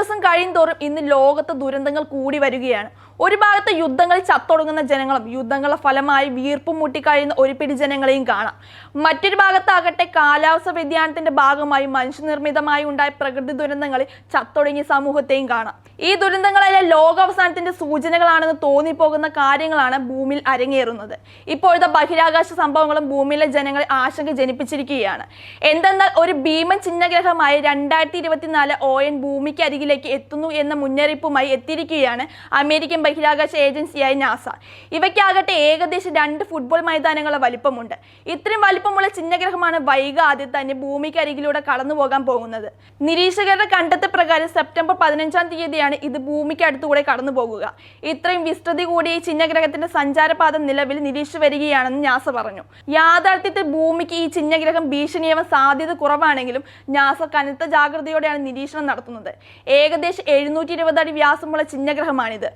ദിവസം കഴിയും തോറും ഇന്ന് ലോകത്ത് ദുരന്തങ്ങൾ കൂടി വരികയാണ്. ഒരു ഭാഗത്ത് യുദ്ധങ്ങളിൽ ചത്തൊടുങ്ങുന്ന ജനങ്ങളും യുദ്ധങ്ങളുടെ ഫലമായി വീർപ്പും മുട്ടിക്കഴിയുന്ന ഒരു പിടി ജനങ്ങളെയും കാണാം. മറ്റൊരു ഭാഗത്താകട്ടെ കാലാവസ്ഥ വ്യതിയാനത്തിന്റെ ഭാഗമായി മനുഷ്യനിർമ്മിതമായി ഉണ്ടായ പ്രകൃതി ദുരന്തങ്ങളിൽ ചത്തൊടുങ്ങിയ സമൂഹത്തെയും കാണാം. ഈ ദുരന്തങ്ങളെല്ലാം ലോകാവസാനത്തിന്റെ സൂചനകളാണെന്ന് തോന്നിപ്പോകുന്ന കാര്യങ്ങളാണ് ഭൂമിയിൽ അരങ്ങേറുന്നത്. ഇപ്പോഴത്തെ ബഹിരാകാശ സംഭവങ്ങളും ഭൂമിയിലെ ജനങ്ങളെ ആശങ്ക ജനിപ്പിച്ചിരിക്കുകയാണ്. എന്തെന്നാൽ ഒരു ഭീമൻ ചിഹ്നഗ്രഹമായി രണ്ടായിരത്തി ഇരുപത്തിനാല് ഓ എൻ ഭൂമിക്ക് അരികിലേക്ക് എത്തുന്നു എന്ന മുന്നറിയിപ്പുമായി എത്തിയിരിക്കുകയാണ് അമേരിക്കൻ ബഹിരാകാശ ഏജൻസിയായ നാസ. ഇവയ്ക്കാകട്ടെ ഏകദേശം രണ്ട് ഫുട്ബോൾ മൈതാനങ്ങളുടെ വലിപ്പമുണ്ട്. ഇത്രയും വലിപ്പമുള്ള ചിഹ്നഗ്രഹമാണ് ആദ്യം തന്നെ ഭൂമിക്കരികിലൂടെ കടന്നു പോകാൻ പോകുന്നത്. നിരീക്ഷകരുടെ കണ്ടെത്തൽ പ്രകാരം സെപ്റ്റംബർ പതിനഞ്ചാം തീയതിയാണ് ഇത് ഭൂമിക്ക് അടുത്തുകൂടെ കടന്നു പോകുക. ഇത്രയും വിസ്തൃതി കൂടിയ ഈ ചിഹ്നഗ്രഹത്തിന്റെ സഞ്ചാരപാത നിലവിൽ നിരീക്ഷിച്ചു വരികയാണെന്ന് നാസ പറഞ്ഞു. യാഥാർത്ഥ്യത്തിൽ ഭൂമിക്ക് ഈ ചിഹ്നഗ്രഹം ഭീഷണിയാവാൻ സാധ്യത കുറവാണെങ്കിലും നാസ കനത്ത ജാഗ്രതയോടെയാണ് നിരീക്ഷണം നടത്തുന്നത്. ഏകദേശം എഴുന്നൂറ്റി ഇരുപത് അടി വ്യാസമുള്ള ചിഹ്നഗ്രഹമാണിത്.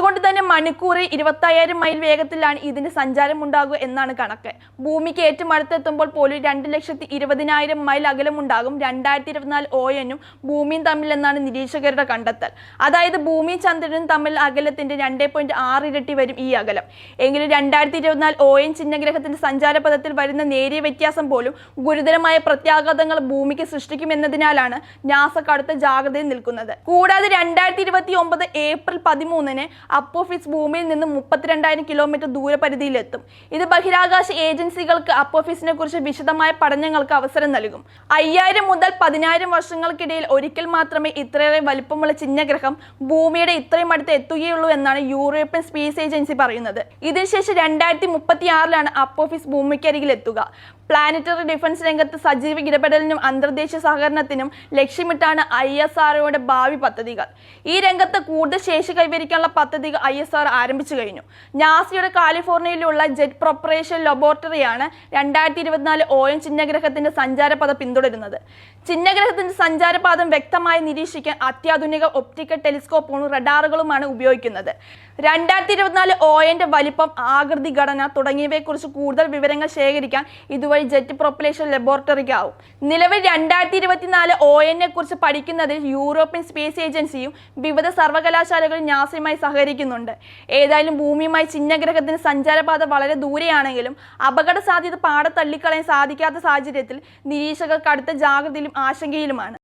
അതുകൊണ്ട് തന്നെ മണിക്കൂറിൽ ഇരുപത്തയ്യായിരം മൈൽ വേഗത്തിലാണ് ഇതിന്റെ സഞ്ചാരം ഉണ്ടാകുക എന്നാണ് കണക്ക്. ഭൂമിക്ക് ഏറ്റവും അടുത്തെത്തുമ്പോൾ പോലും രണ്ട് ലക്ഷത്തി ഇരുപതിനായിരം മൈൽ അകലമുണ്ടാകും. രണ്ടായിരത്തി ഇരുപത്തിനാല് ഓയനും ഭൂമിയും തമ്മിൽ എന്നാണ് നിരീക്ഷകരുടെ കണ്ടെത്തൽ. അതായത് ഭൂമിയും ചന്ദ്രനും തമ്മിൽ അകലത്തിന്റെ രണ്ടേ പോയിന്റ് ആറ് ഇരട്ടി വരും ഈ അകലം. എങ്കിലും രണ്ടായിരത്തി ഇരുപത്തിനാല് ഓയൻ ചിഹ്നഗ്രഹത്തിന്റെ സഞ്ചാരപഥത്തിൽ വരുന്ന നേരിയ വ്യത്യാസം പോലും ഗുരുതരമായ പ്രത്യാഘാതങ്ങൾ ഭൂമിക്ക് സൃഷ്ടിക്കുമെന്നതിനാലാണ് നാസ കടുത്ത ജാഗ്രതയിൽ നിൽക്കുന്നത്. കൂടാതെ രണ്ടായിരത്തി ഇരുപത്തി ഒമ്പത് ഏപ്രിൽ പതിമൂന്നിന് അപ്പോഫിസ് ഭൂമിയിൽ നിന്ന് മുപ്പത്തിരണ്ടായിരം കിലോമീറ്റർ ദൂരപരിധിയിലെത്തും. ഇത് ബഹിരാകാശ ഏജൻസികൾക്ക് അപ്പോഫിസിനെ കുറിച്ച് വിശദമായ പഠനങ്ങൾക്ക് അവസരം നൽകും. അയ്യായിരം മുതൽ പതിനായിരം വർഷങ്ങൾക്കിടയിൽ ഒരിക്കൽ മാത്രമേ ഇത്രയേറെ വലിപ്പമുള്ള ചിഹ്നഗ്രഹം ഭൂമിയുടെ ഇത്രയും അടുത്ത് എത്തുകയുള്ളൂ എന്നാണ് യൂറോപ്യൻ സ്പേസ് ഏജൻസി പറയുന്നത്. ഇതിനുശേഷം രണ്ടായിരത്തി മുപ്പത്തി ആറിലാണ് അപ്പോഫിസ് ഭൂമിക്കരികിൽ എത്തുക പ്ലാനറ്ററി ഡിഫൻസ് രംഗത്ത് സജീവ ഇടപെടലിനും അന്തർദേശീയ സഹകരണത്തിനും ലക്ഷ്യമിട്ടാണ് ഐ എസ് ആർഒയുടെ ഭാവി പദ്ധതികൾ. ഈ രംഗത്ത് കൂടുതൽ ശേഷി കൈവരിക്കാനുള്ള പദ്ധതികൾ ഐ എസ് ആർ ആരംഭിച്ചു കഴിഞ്ഞു. നാസയുടെ കാലിഫോർണിയയിലുള്ള ജെറ്റ് പ്രൊപ്പറേഷൻ ലബോറട്ടറിയാണ് രണ്ടായിരത്തി ഇരുപത്തിനാല് എൻ ചിഹ്നഗ്രഹത്തിന്റെ സഞ്ചാരപാത പിന്തുടരുന്നത്. ചിഹ്നഗ്രഹത്തിന്റെ സഞ്ചാരപാതം വ്യക്തമായി നിരീക്ഷിക്കാൻ അത്യാധുനിക ഒപ്റ്റിക്കൽ ടെലിസ്കോപ്പുകളും റഡാറുകളുമാണ് ഉപയോഗിക്കുന്നത്. രണ്ടായിരത്തി ഇരുപത്തിനാല് ഒ എന്റെ വലിപ്പം ആകൃതി ഘടന തുടങ്ങിയവയെക്കുറിച്ച് കൂടുതൽ വിവരങ്ങൾ ശേഖരിക്കാൻ ഇതുവഴി ജെറ്റ് പ്രൊപ്പലേഷൻ ലബോറട്ടറിക്ക് ആവും. നിലവിൽ രണ്ടായിരത്തി ഇരുപത്തിനാല് ഒ എന്നെ കുറിച്ച് പഠിക്കുന്നതിൽ യൂറോപ്യൻ സ്പേസ് ഏജൻസിയും വിവിധ സർവകലാശാലകളും നാസയുമായി സഹകരിക്കുന്നുണ്ട്. ഏതായാലും ഭൂമിയുമായി ചിഹ്നഗ്രഹത്തിന് സഞ്ചാരപാത വളരെ ദൂരെയാണെങ്കിലും അപകട സാധ്യത പാടെ തള്ളിക്കളയാൻ സാധിക്കാത്ത സാഹചര്യത്തിൽ നിരീക്ഷകർ കടുത്ത ജാഗ്രതയിലും ആശങ്കയിലുമാണ്.